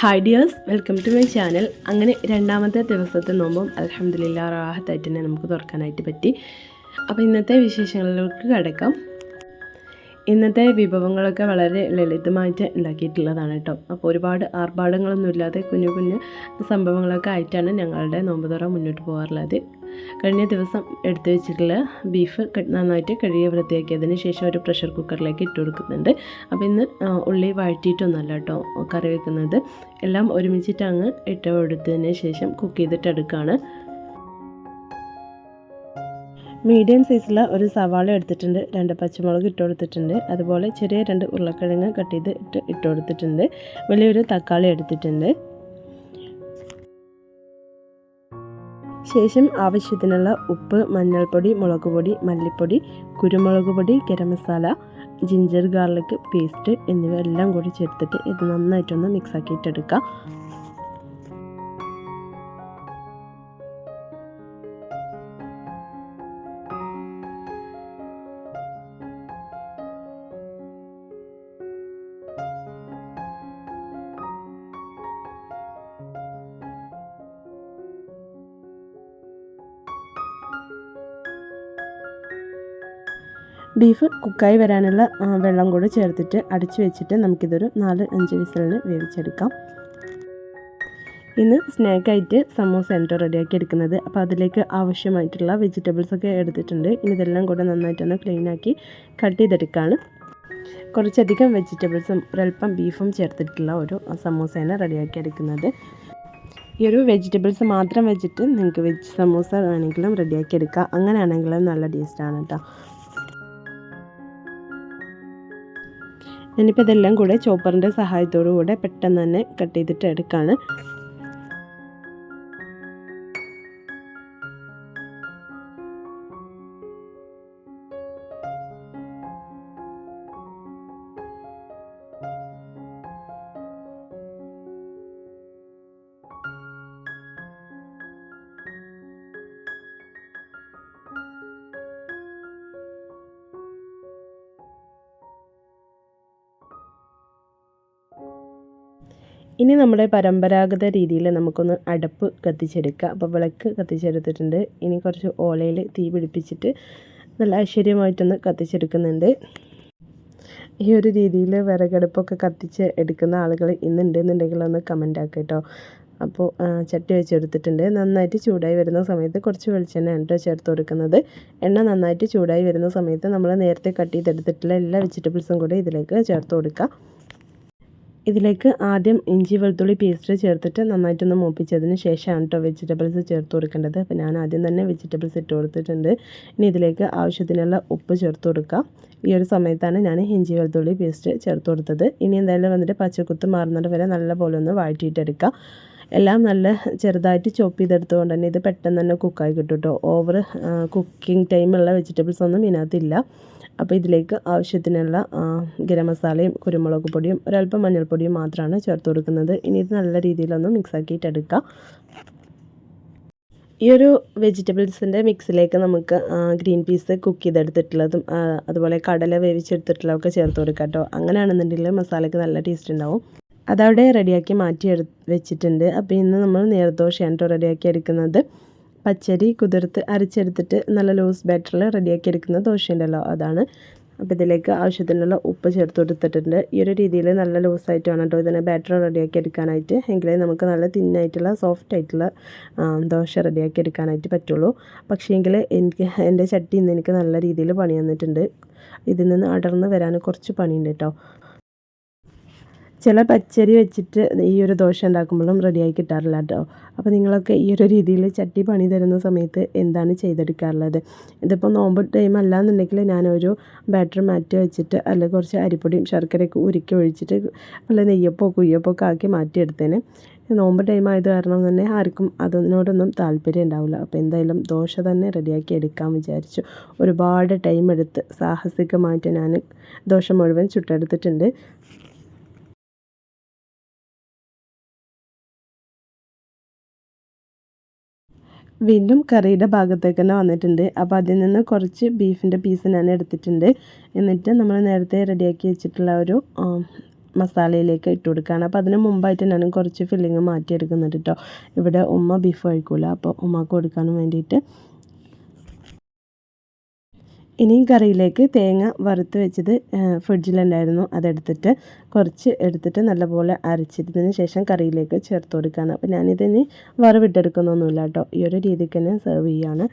Hi dears welcome to my channel അങ്ങനെ രണ്ടാമത്തെ ദിവസത്തെ നോമ്പും അലഹമ്മദില്ല റാഹത്തായിട്ട് തന്നെ നമുക്ക് തുറക്കാനായിട്ട് പറ്റി. അപ്പോൾ ഇന്നത്തെ വിശേഷങ്ങളിലേക്ക് കിടക്കാം. ഇന്നത്തെ വിഭവങ്ങളൊക്കെ വളരെ ലളിതമായിട്ട് ഉണ്ടാക്കിയിട്ടുള്ളതാണ് കേട്ടോ. അപ്പോൾ ഒരുപാട് ആർഭാടങ്ങളൊന്നും ഇല്ലാതെ കുഞ്ഞു കുഞ്ഞു സംഭവങ്ങളൊക്കെ ആയിട്ടാണ് ഞങ്ങളുടെ നോമ്പ് തുറ മുന്നോട്ട് പോകാറുള്ളത്. കഴിഞ്ഞ ദിവസം എടുത്തു വെച്ചിട്ടുള്ള ബീഫ് നന്നായിട്ട് കഴുകി വൃത്തിയാക്കിയതിന് ശേഷം ഒരു പ്രഷർ കുക്കറിലേക്ക് ഇട്ട് കൊടുക്കുന്നുണ്ട്. അപ്പോൾ ഇന്ന് ഉള്ളി വഴറ്റിയിട്ടൊന്നല്ല കേട്ടോ കറി വെക്കുന്നത്. എല്ലാം ഒരുമിച്ചിട്ട് അങ്ങ് ഇട്ട് കൊടുത്തതിന് ശേഷം കുക്ക് ചെയ്തിട്ട് എടുക്കുകയാണ്. മീഡിയം സൈസുള്ള ഒരു സവാള എടുത്തിട്ടുണ്ട്. രണ്ട് പച്ചമുളക് ഇട്ട് കൊടുത്തിട്ടുണ്ട്. അതുപോലെ ചെറിയ രണ്ട് ഉരുളക്കിഴങ്ങ് കട്ട് ചെയ്ത് ഇട്ട് ഇട്ട് കൊടുത്തിട്ടുണ്ട്. വലിയൊരു തക്കാളി എടുത്തിട്ടുണ്ട്. ശേഷം ആവശ്യത്തിനുള്ള ഉപ്പ് മഞ്ഞൾപ്പൊടി മുളക് പൊടി മല്ലിപ്പൊടി കുരുമുളക് പൊടി garam masala ginger garlic paste എന്നിവ എല്ലാം കൂടി ചേർത്തിട്ട് ഇത് നന്നായിട്ടൊന്ന് മിക്സ് ബീഫ് കുക്കായി വരാനുള്ള വെള്ളം കൂടെ ചേർത്തിട്ട് അടിച്ചു വെച്ചിട്ട് നമുക്കിതൊരു നാല് അഞ്ച് വിസലിന് വേവിച്ചെടുക്കാം. ഇന്ന് സ്നാക്കായിട്ട് സമൂസ എന്റെ റെഡിയാക്കി എടുക്കുന്നത്. അപ്പോൾ അതിലേക്ക് ആവശ്യമായിട്ടുള്ള വെജിറ്റബിൾസ് ഒക്കെ എടുത്തിട്ടുണ്ട്. ഇനി ഇതെല്ലാം കൂടെ നന്നായിട്ടൊന്ന് ക്ലീനാക്കി കട്ട് ചെയ്തെടുക്കുകയാണ് കുറച്ചധികം വെജിറ്റബിൾസും ഒരൽപ്പം ബീഫും ചേർത്തിട്ടുള്ള ഒരു സമോസയാണ് റെഡിയാക്കി എടുക്കുന്നത്. ഈ ഒരു വെജിറ്റബിൾസ് മാത്രം വെച്ചിട്ട് നിങ്ങൾക്ക് വെജ് സമോസ വേണമെങ്കിലും റെഡിയാക്കി എടുക്കാം. അങ്ങനെയാണെങ്കിലും നല്ല ടേസ്റ്റാണ് കേട്ടോ ഞാനിപ്പോൾ ഇതെല്ലാം കൂടെ ചോപ്പറിന്റെ സഹായത്തോടു കൂടെ പെട്ടെന്ന് തന്നെ കട്ട് ചെയ്തിട്ട് എടുക്കുകയാണ് ഇനി നമ്മുടെ പരമ്പരാഗത രീതിയിൽ നമുക്കൊന്ന് അടപ്പ് കത്തിച്ചെടുക്കാം അപ്പോൾ വിളക്ക് കത്തിച്ചെടുത്തിട്ടുണ്ട്. ഇനി കുറച്ച് ഓലയിൽ തീ പിടിപ്പിച്ചിട്ട് നല്ല ഐശ്വര്യമായിട്ടൊന്ന് കത്തിച്ചെടുക്കുന്നുണ്ട്. ഈ ഒരു രീതിയിൽ വിറകടുപ്പൊക്കെ കത്തിച്ച് എടുക്കുന്ന ആളുകൾ ഇന്നുണ്ടെന്നുണ്ടെങ്കിൽ ഒന്ന് കമന്റ് ആക്കുക കേട്ടോ. അപ്പോൾ ചട്ടി വെച്ചെടുത്തിട്ടുണ്ട്. നന്നായിട്ട് ചൂടായി വരുന്ന സമയത്ത് കുറച്ച് വെളിച്ചെണ്ണ കേട്ടോ ചേർത്ത് കൊടുക്കുന്നത്. എണ്ണ നന്നായിട്ട് ചൂടായി വരുന്ന സമയത്ത് നമ്മൾ നേരത്തെ കട്ട് ചെയ്തെടുത്തിട്ടുള്ള എല്ലാ വെജിറ്റബിൾസും കൂടെ ഇതിലേക്ക് ചേർത്ത് കൊടുക്കുക. ഇതിലേക്ക് ആദ്യം ഇഞ്ചി വെളുത്തുള്ളി പേസ്റ്റ് ചേർത്തിട്ട് നന്നായിട്ടൊന്ന് മൂപ്പിച്ചതിന് ശേഷമാണ് കേട്ടോ വെജിറ്റബിൾസ് ചേർത്ത് കൊടുക്കേണ്ടത്. അപ്പോൾ ഞാൻ ആദ്യം തന്നെ വെജിറ്റബിൾസ് ഇട്ട് കൊടുത്തിട്ടുണ്ട്. ഇനി ഇതിലേക്ക് ആവശ്യത്തിനുള്ള ഉപ്പ് ചേർത്ത് കൊടുക്കുക ഈ ഒരു സമയത്താണ് ഞാൻ ഇഞ്ചി വെളുത്തുള്ളി പേസ്റ്റ് ചേർത്ത് കൊടുത്തത്. ഇനി എന്തായാലും വന്നിട്ട് പച്ചക്കുത്ത് മാറുന്നത് വരെ നല്ല പോലെ ഒന്ന് വഴറ്റിയിട്ടെടുക്കുക എല്ലാം നല്ല ചെറുതായിട്ട് ചോപ്പ് ചെയ്തെടുത്തുകൊണ്ട് തന്നെ ഇത് പെട്ടെന്ന് തന്നെ കുക്കായി കിട്ടും കേട്ടോ ഓവർ കുക്കിംഗ് ടൈമുള്ള വെജിറ്റബിൾസ് ഒന്നും ഇതിനകത്തില്ല അപ്പോൾ ഇതിലേക്ക് ആവശ്യത്തിനുള്ള ഗരം മസാലയും കുരുമുളക് പൊടിയും ഒരല്പം മഞ്ഞൾപ്പൊടിയും മാത്രമാണ് ചേർത്ത് കൊടുക്കുന്നത്. ഇനി ഇത് നല്ല രീതിയിലൊന്ന് മിക്സ് ആക്കിയിട്ട് എടുക്കുക ഈ ഒരു വെജിറ്റബിൾസിന്റെ മിക്സിലേക്ക് നമുക്ക് ഗ്രീൻ പീസ് കുക്ക് ചെയ്തെടുത്തിട്ടുള്ളതും അതുപോലെ കടല വേവിച്ചെടുത്തിട്ടുള്ളതൊക്കെ ചേർത്ത് കൊടുക്കാം കേട്ടോ. അങ്ങനെയാണെന്നുണ്ടെങ്കിൽ മസാലയ്ക്ക് നല്ല ടേസ്റ്റ് ഉണ്ടാവും. അതവിടെ റെഡിയാക്കി മാറ്റി വെച്ചിട്ടുണ്ട്. അപ്പോൾ ഇന്ന് നമ്മൾ നീർദോശയാണ് കേട്ടോ റെഡിയാക്കി എടുക്കുന്നത്. പച്ചരി കുതിർത്ത് അരച്ചെടുത്തിട്ട് നല്ല ലൂസ് ബാറ്ററിൽ റെഡിയാക്കി എടുക്കുന്ന ദോശയുണ്ടല്ലോ അതാണ്. അപ്പോൾ ഇതിലേക്ക് ആവശ്യത്തിനുള്ള ഉപ്പ് ചേർത്ത് കൊടുത്തിട്ടുണ്ട്. ഈ ഒരു രീതിയിൽ നല്ല ലൂസായിട്ട് വേണം കേട്ടോ ഇതിനെ ബാറ്റർ റെഡിയാക്കി എടുക്കാനായിട്ട്. എങ്കിലേ നമുക്ക് നല്ല തിന്നായിട്ടുള്ള സോഫ്റ്റ് ആയിട്ടുള്ള ദോശ റെഡിയാക്കി എടുക്കാനായിട്ട് പറ്റുള്ളൂ. പക്ഷേ എങ്കിൽ എനിക്ക് എന്റെ ചട്ടി ഇന്ന് എനിക്ക് നല്ല രീതിയിൽ പണി തന്നിട്ടുണ്ട്. ഇതിൽ നിന്ന് അടർന്ന് വരാൻ കുറച്ച് പണിയുണ്ട് കേട്ടോ ചില പച്ചരി വെച്ചിട്ട് ഈ ഒരു ദോശ ഉണ്ടാക്കുമ്പോഴും റെഡിയായി കിട്ടാറില്ല കേട്ടോ. അപ്പോൾ നിങ്ങളൊക്കെ ഈ ഒരു രീതിയിൽ ചട്ടി പണി തരുന്ന സമയത്ത് എന്താണ് ചെയ്തെടുക്കാറുള്ളത്? ഇതിപ്പോൾ നോമ്പ് ടൈം അല്ല എന്നുണ്ടെങ്കിൽ ഞാനൊരു ബാറ്റർ മാറ്റി വെച്ചിട്ട് അല്ലെങ്കിൽ കുറച്ച് അരിപ്പൊടിയും ശർക്കരയൊക്കെ ഉരുക്കി ഒഴിച്ചിട്ട് നല്ല നെയ്യപ്പോ കുയ്യപ്പോ ഒക്കെ ആക്കി മാറ്റിയെടുത്തേനെ. നോമ്പ് ടൈം ആയത് കാരണം തന്നെ ആർക്കും അതിനോടൊന്നും താല്പര്യം ഉണ്ടാവില്ല. അപ്പോൾ എന്തായാലും ദോശ തന്നെ റെഡിയാക്കി എടുക്കാൻ വിചാരിച്ചു. ഒരുപാട് ടൈം എടുത്ത് സാഹസികമായിട്ട് ഞാൻ ദോശ മുഴുവൻ ചുട്ടെടുത്തിട്ടുണ്ട്. വീണ്ടും കറിയുടെ ഭാഗത്തേക്ക് തന്നെ വന്നിട്ടുണ്ട്. അപ്പോൾ അതിൽ നിന്ന് കുറച്ച് ബീഫിന്റെ പീസ് ഞാൻ എടുത്തിട്ടുണ്ട്. എന്നിട്ട് നമ്മൾ നേരത്തെ റെഡിയാക്കി വെച്ചിട്ടുള്ള ഒരു മസാലയിലേക്ക് ഇട്ട് കൊടുക്കുകയാണ്. അപ്പോൾ അതിന് മുമ്പായിട്ട് ഞാൻ കുറച്ച് ഫില്ലിങ് മാറ്റിയെടുക്കുന്നുണ്ട് കേട്ടോ ഇവിടെ ഉമ്മ ബീഫ് കഴിക്കൂല. അപ്പോൾ ഉമ്മക്ക് കൊടുക്കാനും വേണ്ടിയിട്ട് ഇനിയും കറിയിലേക്ക് തേങ്ങ വറുത്ത് വെച്ചത് ഫ്രിഡ്ജിലുണ്ടായിരുന്നു. അതെടുത്തിട്ട് കുറച്ച് എടുത്തിട്ട് നല്ലപോലെ അരച്ചിട്ടതിന് ശേഷം കറിയിലേക്ക് ചേർത്ത് കൊടുക്കുകയാണ്. അപ്പോൾ ഞാനിതിന് വറവിട്ടെടുക്കുന്നൊന്നുമില്ല കേട്ടോ. ഈ ഒരു രീതിക്ക് തന്നെ സെർവ് ചെയ്യുകയാണ്.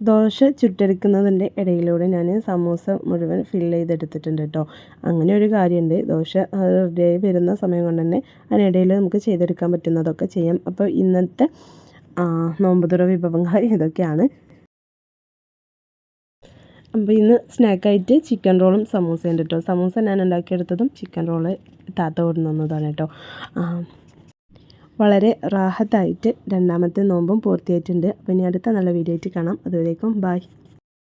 ദോശ ചുട്ടെടുക്കുന്നതിന്റെ ഇടയിലൂടെ ഞാൻ സമൂസ മുഴുവൻ ഫില്ല് ചെയ്തെടുത്തിട്ടുണ്ട് കേട്ടോ. അങ്ങനെ ഒരു കാര്യമുണ്ട്. ദോശ റെഡിയായി വരുന്ന സമയം കൊണ്ട് തന്നെ അതിനിടയിൽ നമുക്ക് ചെയ്തെടുക്കാൻ പറ്റുന്നതൊക്കെ ചെയ്യാം. അപ്പോൾ ഇന്നത്തെ നോമ്പുതുറ വിഭവങ്ങൾ ഇതൊക്കെയാണ്. അപ്പോൾ ഇന്ന് സ്നാക്കായിട്ട് ചിക്കൻ റോളും സമൂസയും കേട്ടോ സമൂസ ഞാൻ ഉണ്ടാക്കിയെടുത്തതും ചിക്കൻ റോൾ താത്ത കൊടുന്നതാണ് കേട്ടോ വളരെ റാഹത്തായിട്ട് രണ്ടാമത്തെ നോമ്പും പൂർത്തിയായിട്ടുണ്ട്. അപ്പോൾ ഇനി അടുത്ത നല്ല വീഡിയോ ആയിട്ട് കാണാം. അതുവരേക്കും ബായ്